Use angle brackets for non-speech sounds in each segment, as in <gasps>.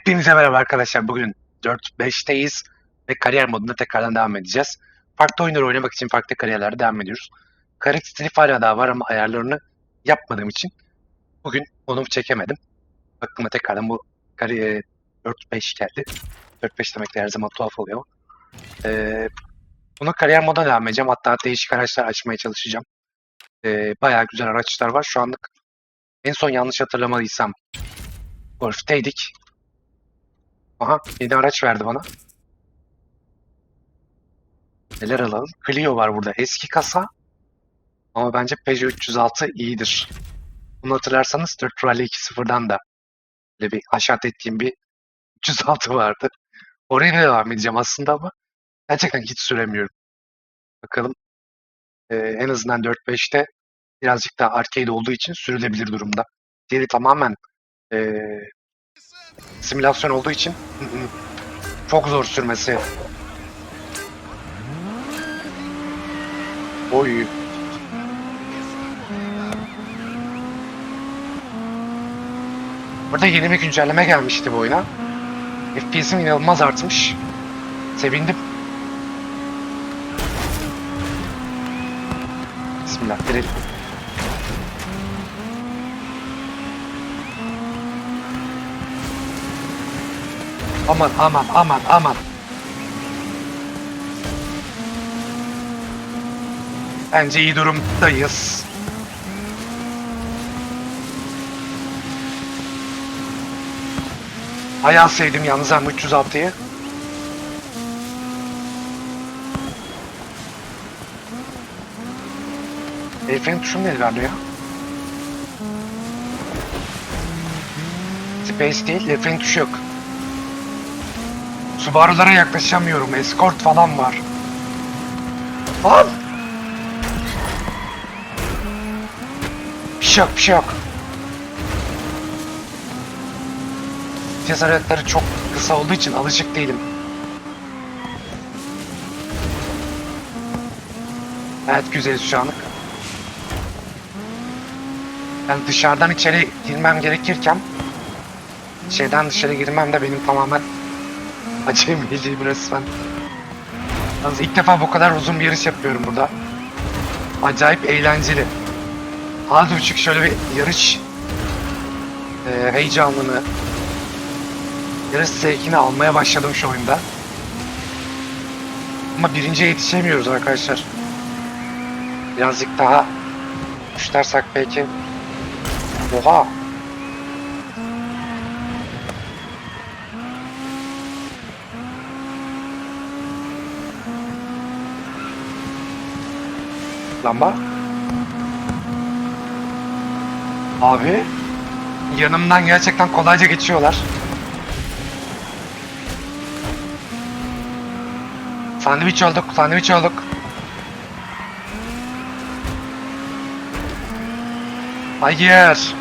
Hepinize merhaba arkadaşlar. Bugün 4-5'teyiz ve kariyer modunda tekrardan devam edeceğiz. Farklı oyunları oynamak için farklı kariyerlerde devam ediyoruz. Kariyer stili hala daha var ama ayarlarını yapmadığım için bugün onu çekemedim. Aklıma tekrardan bu kariyer 4-5 geldi. 4-5 demek de her zaman tuhaf oluyor. Ee, bunu kariyer moda devam edeceğim. Hatta değişik araçlar açmaya çalışacağım. Ee, bayağı güzel araçlar var. Şu anlık en son yanlış hatırlamadıysam Golf'teydik. Aha yeni araç verdi bana. Neler alalım? Clio var burada. Eski kasa. Ama bence Peugeot 306 iyidir. Bunu hatırlarsanız 4 Rally 2.0'dan da böyle bir haşat ettiğim bir 306 vardı. Oraya da devam edeceğim aslında ama gerçekten hiç süremiyorum. Bakalım. Ee, en azından 4.5'te birazcık daha arcade olduğu için sürülebilir durumda. Diğeri tamamen ee, simülasyon olduğu için çok zor sürmesi. Oy. Burada yeni bir güncelleme gelmişti bu oyuna. FPS'im inanılmaz artmış. Sevindim. Bismillah girelim. Aman aman aman aman. Bence iyi durumdayız. Ayağı sevdim yalnız ama 306'yı. Herifin tuşu ne ya? Space değil, herifin tuşu yok. Subaru'lara yaklaşamıyorum. Escort falan var. Lan! Şey bir şey yok. Cesaretleri çok kısa olduğu için alışık değilim. Evet güzeliz şu anlık. Ben dışarıdan içeri girmem gerekirken şeyden dışarı girmem de benim tamamen acemiliğim resmen. Yalnız ilk defa bu kadar uzun bir yarış yapıyorum burada. Acayip eğlenceli. Az buçuk şöyle bir yarış e, heyecanını, yarış zevkini almaya başladım şu oyunda. Ama birinciye yetişemiyoruz arkadaşlar. Birazcık daha kuşlarsak belki. Oha! Lamba. Abi. Yanımdan gerçekten kolayca geçiyorlar. Sandviç olduk, sandviç olduk. Hayır.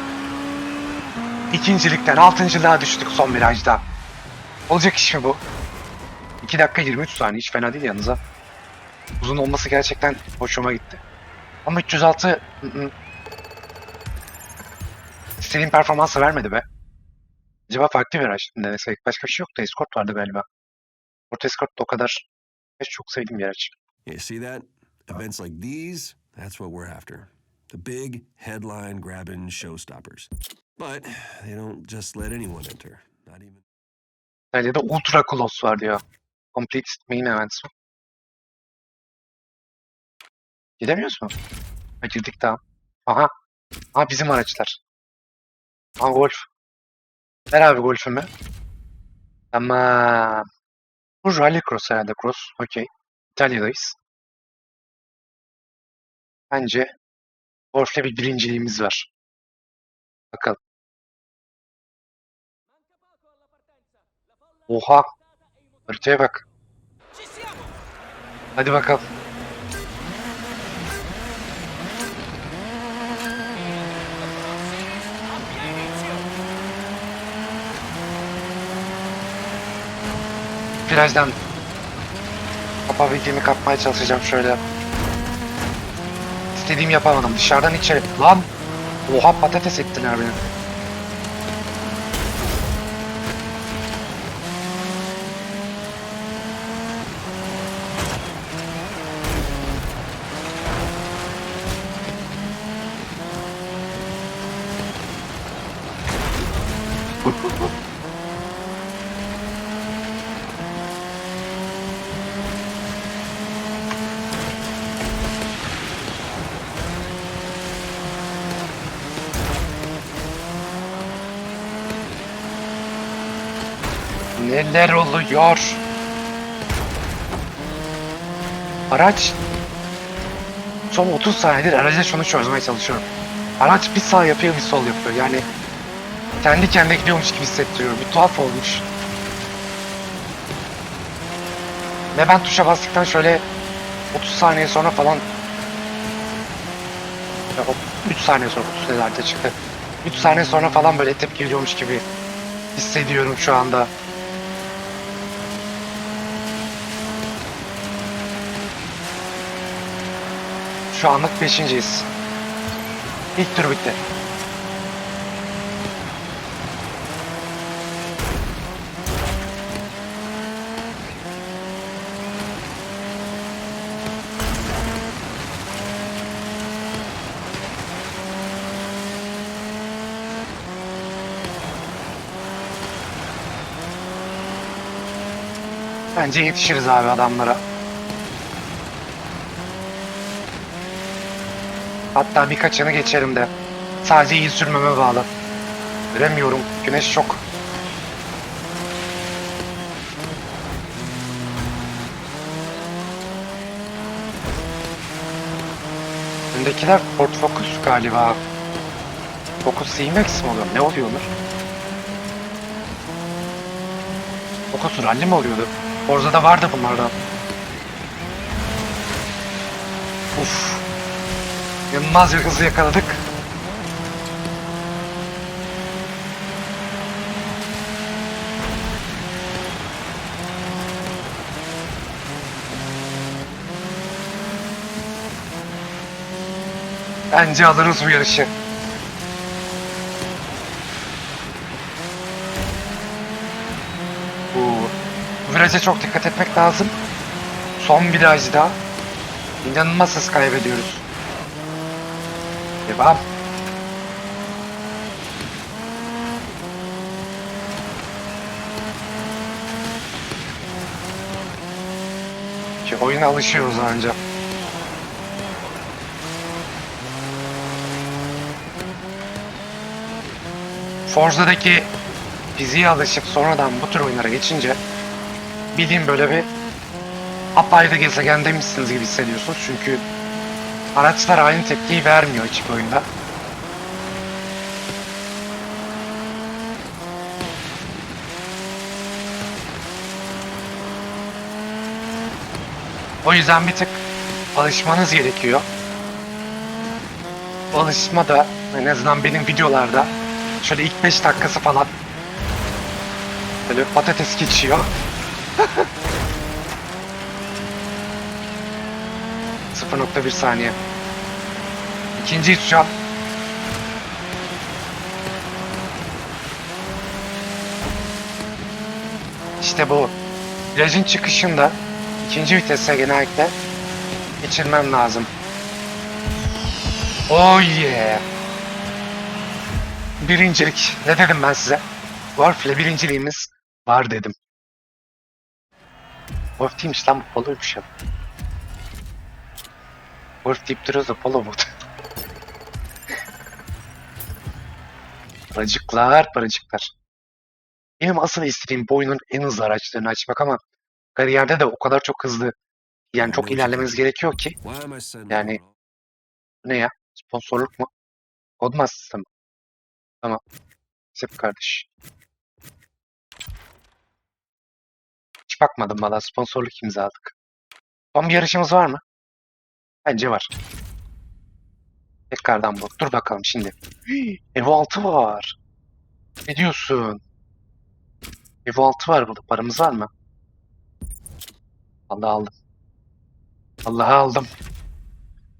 İkincilikten altıncılığa düştük son virajda. Olacak iş mi bu? 2 dakika 23 saniye hiç fena değil yalnız ha. Uzun olması gerçekten hoşuma gitti. Ama 306 ı -ı. istediğim performansı vermedi be. Acaba farklı bir araç mı denesek? Başka bir şey yoktu. Escort vardı galiba. Orta Escort da o kadar hiç çok sevdiğim bir araç. You see that? Events like these, that's what we're after. The big, headline grabbing showstoppers. But they don't just let anyone enter. Not even. İtalya'da Ultra Close vardı ya. Complete Main Events Gidemiyoruz mu? Ha girdik tamam. Aha. Aha bizim araçlar. Aha Golf. Ver abi Golf'ümü. Tamam. Bu Rally Cross herhalde. Cross. Okey. İtalya'dayız. Bence Golf'le bir birinciliğimiz var. Bakalım. Oha. Haritaya bak. Hadi bakalım. Virajdan kapabildiğimi kapmaya çalışacağım şöyle. İstediğimi yapamadım. Dışarıdan içeri. Lan! Oha patates ettiler beni. Neler oluyor? Araç son 30 saniyedir araca şunu çözmeye çalışıyorum. Araç bir sağ yapıyor bir sol yapıyor. Yani kendi kendine gidiyormuş gibi hissettiriyor. Bir tuhaf olmuş. Ve ben tuşa bastıktan şöyle 30 saniye sonra falan ya o 3 saniye sonra 30 nelerde çıktı. 3 saniye sonra falan böyle tepki veriyormuş gibi hissediyorum şu anda. Şu anlık beşinciyiz. İlk tur bitti. Bence yetişiriz abi adamlara. Hatta birkaçını geçerim de. Sadece iyi sürmeme bağlı. Göremiyorum. Güneş çok. Öndekiler Ford Focus galiba. Focus C-Max mi oluyor? Ne oluyorlar? Focus Rally mi oluyordu? Forza'da vardı bunlardan. İnanılmaz bir hızı yakaladık. Bence alırız bu yarışı. Bu viraja çok dikkat etmek lazım. Son virajda inanılmaz hız kaybediyoruz. Devam. Ki oyuna alışıyoruz ancak. Forza'daki fiziğe alışıp sonradan bu tür oyunlara geçince bildiğin böyle bir apayrı gezegendeymişsiniz gibi hissediyorsunuz. Çünkü araçlar aynı tepkiyi vermiyor hiçbir oyunda. O yüzden bir tık alışmanız gerekiyor. Alışma da en azından benim videolarda şöyle ilk 5 dakikası falan böyle patates geçiyor. <laughs> 0.1 saniye. İkinci şu an. İşte bu. Virajın çıkışında ikinci vitese genellikle geçirmem lazım. Oh yeah. Birincilik. Ne dedim ben size? Wolf ile birinciliğimiz var dedim. Wolf değilmiş lan bu Polo'ymuş ya. Wolf deyip duruyoruz da Polo bu. Paracıklar, paracıklar. Benim asıl istediğim bu en hızlı araçlarını açmak ama kariyerde de o kadar çok hızlı yani çok ilerlemeniz gerekiyor ki Yani- ne ya? Sponsorluk mu? Codemasters mı? Tamam. Sip kardeş. Hiç bakmadım valla sponsorluk imzaladık. Son bir yarışımız var mı? Bence var. Tekrardan bu. Dur bakalım şimdi. <gasps> Evo 6 var. Ne diyorsun? Evo 6 var burada. Paramız var mı? Allah aldım. Allah'a aldım.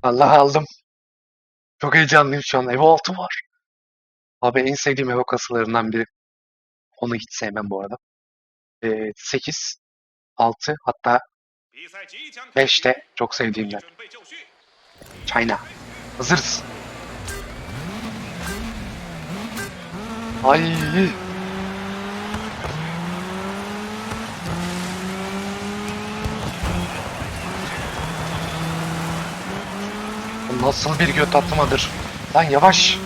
Allah'a aldım. Çok heyecanlıyım şu an. Evo 6 var. Abi en sevdiğim Evo kasalarından biri. Onu hiç sevmem bu arada. Ee, 8, 6 hatta 5 de çok sevdiğimden. China. Hazırız. Ay. Nasıl bir göt atmadır. Lan yavaş.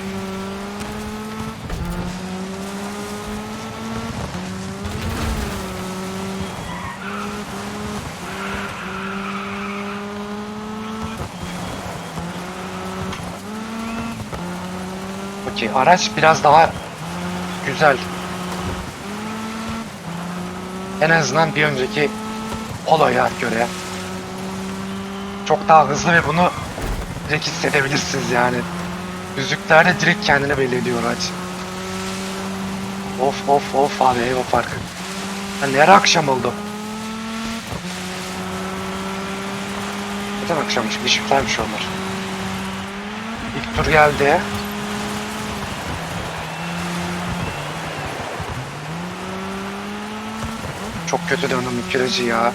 Okey araç biraz daha güzel. En azından bir önceki Polo'ya göre çok daha hızlı ve bunu direkt hissedebilirsiniz yani. Düzlüklerde direkt kendini belli ediyor araç. Of of of abi eyvah farkı. Ya nere akşam oldu? Neden akşammış? Işıklarmış onlar. İlk tur geldi. Çok kötü döndüm kiracı ya.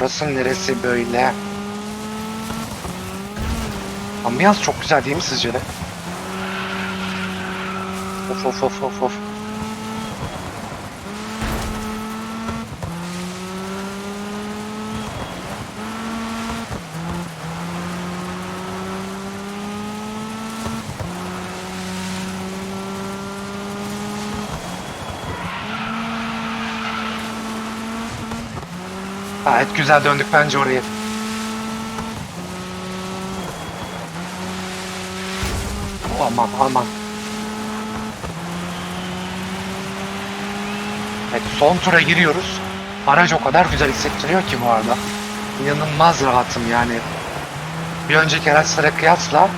Burası neresi böyle? Ambiyans çok güzel değil mi sizce de? Of of of of of. Gayet güzel döndük bence orayı. Aman aman. Evet son tura giriyoruz. Araç o kadar güzel hissettiriyor ki bu arada. İnanılmaz rahatım yani. Bir önceki araçlara kıyasla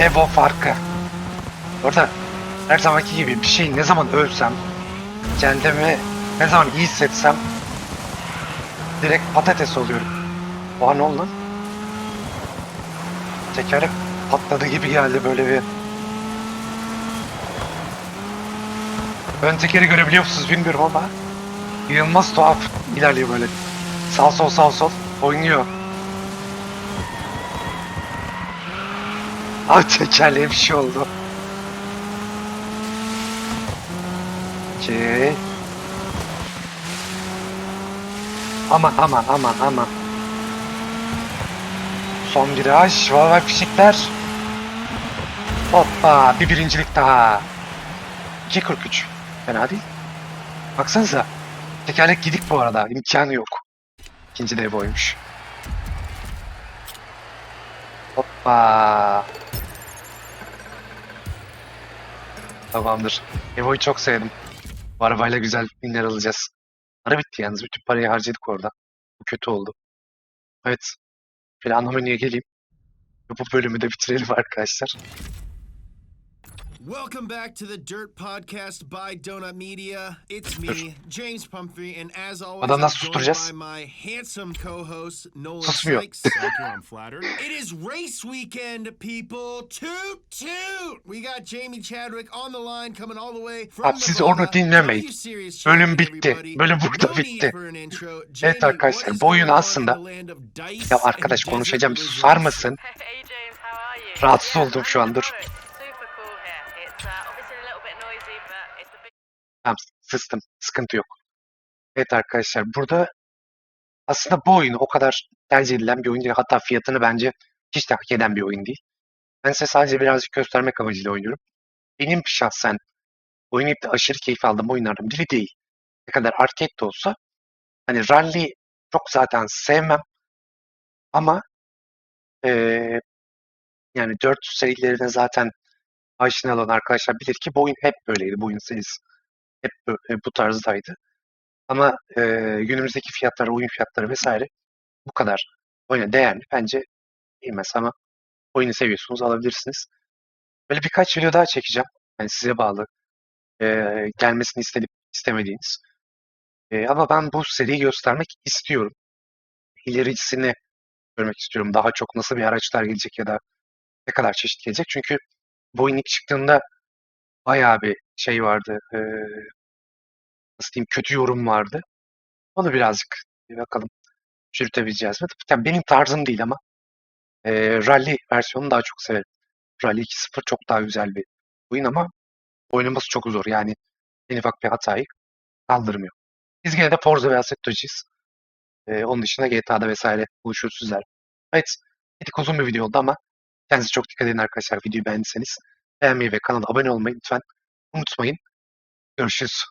Evo farkı. Orada her zamanki gibi bir şey ne zaman ölsem kendimi ne zaman iyi hissetsem direkt patates oluyorum. Oha ne oldu lan? Tekerlek patladı gibi geldi böyle bir. Ön tekeri görebiliyor musunuz bilmiyorum ama inanılmaz tuhaf ilerliyor böyle. Sağ sol sağ sol oynuyor. Abi tekerleğe bir şey oldu. Aman aman aman aman. Son viraj. Vay vay fişekler. Hoppa. Bir birincilik daha. 2.43. Fena değil. Baksanıza. Tekerlek gidik bu arada. İmkanı yok. İkinci dev oymuş. Hoppa. Tamamdır. Evo'yu çok sevdim. Bu arabayla güzel binler alacağız. Para bitti yalnız. Bütün parayı harcadık orada. Bu kötü oldu. Evet. Planlı menüye geleyim. Bu bölümü de bitirelim <laughs> arkadaşlar. Welcome back to the Dirt Podcast by Donut Media. It's me, James Pumphrey, and as always, Adam I'm nasıl susturacağız? by my handsome co-host Nolan Susmuyor. Sykes. <laughs> I'm flattered. It is race weekend, people. Toot toot! We got Jamie Chadwick on the line, coming all the way from Abi siz Nevada. onu dinlemeyin. W Series Bölüm bitti. everybody. Bölüm burada No bitti. for an intro. Jamie, arkadaşlar, what is bu oyun going on aslında- in the land of dice Ya and arkadaş desert konuşacağım. Bir lizards? susar mısın? Hey James, how are you? Rahatsız oldum şu an, dur. Tamam sıstım. Sıkıntı yok. Evet arkadaşlar burada aslında bu oyunu o kadar tercih edilen bir oyun değil. Hatta fiyatını bence hiç de hak eden bir oyun değil. Ben size sadece birazcık göstermek amacıyla oynuyorum. Benim şahsen oynayıp da aşırı keyif aldığım oyunlardan biri değil. Ne kadar arcade de olsa hani rally çok zaten sevmem ama eee, yani 4 serilerine zaten aşina olan arkadaşlar bilir ki bu oyun hep böyleydi. Bu oyun serisi hep bö- bu tarzdaydı. Ama eee, günümüzdeki fiyatları, oyun fiyatları vesaire bu kadar oyuna değerli bence değmez ama oyunu seviyorsunuz alabilirsiniz. Böyle birkaç video daha çekeceğim. Yani size bağlı. Eee, gelmesini istenip istemediğiniz. Eee, ama ben bu seriyi göstermek istiyorum. İlericisini görmek istiyorum. Daha çok nasıl bir araçlar gelecek ya da ne kadar çeşit gelecek. Çünkü bu oyun ilk çıktığında bayağı bir şey vardı. eee, nasıl diyeyim kötü yorum vardı. Onu birazcık bir bakalım çürütebileceğiz mi? Yani benim tarzım değil ama eee Rally versiyonunu daha çok severim. Rally 2.0 çok daha güzel bir oyun ama oynaması çok zor. Yani en ufak bir hatayı kaldırmıyor. Biz gene de Forza ve Assetto'cuyuz. Eee onun dışında GTA'da vesaire buluşuruz sizler. Evet. Tık uzun bir video oldu ama kendinize çok dikkat edin arkadaşlar. Videoyu beğendiyseniz beğenmeyi ve kanala abone olmayı lütfen unutmayın. Görüşürüz.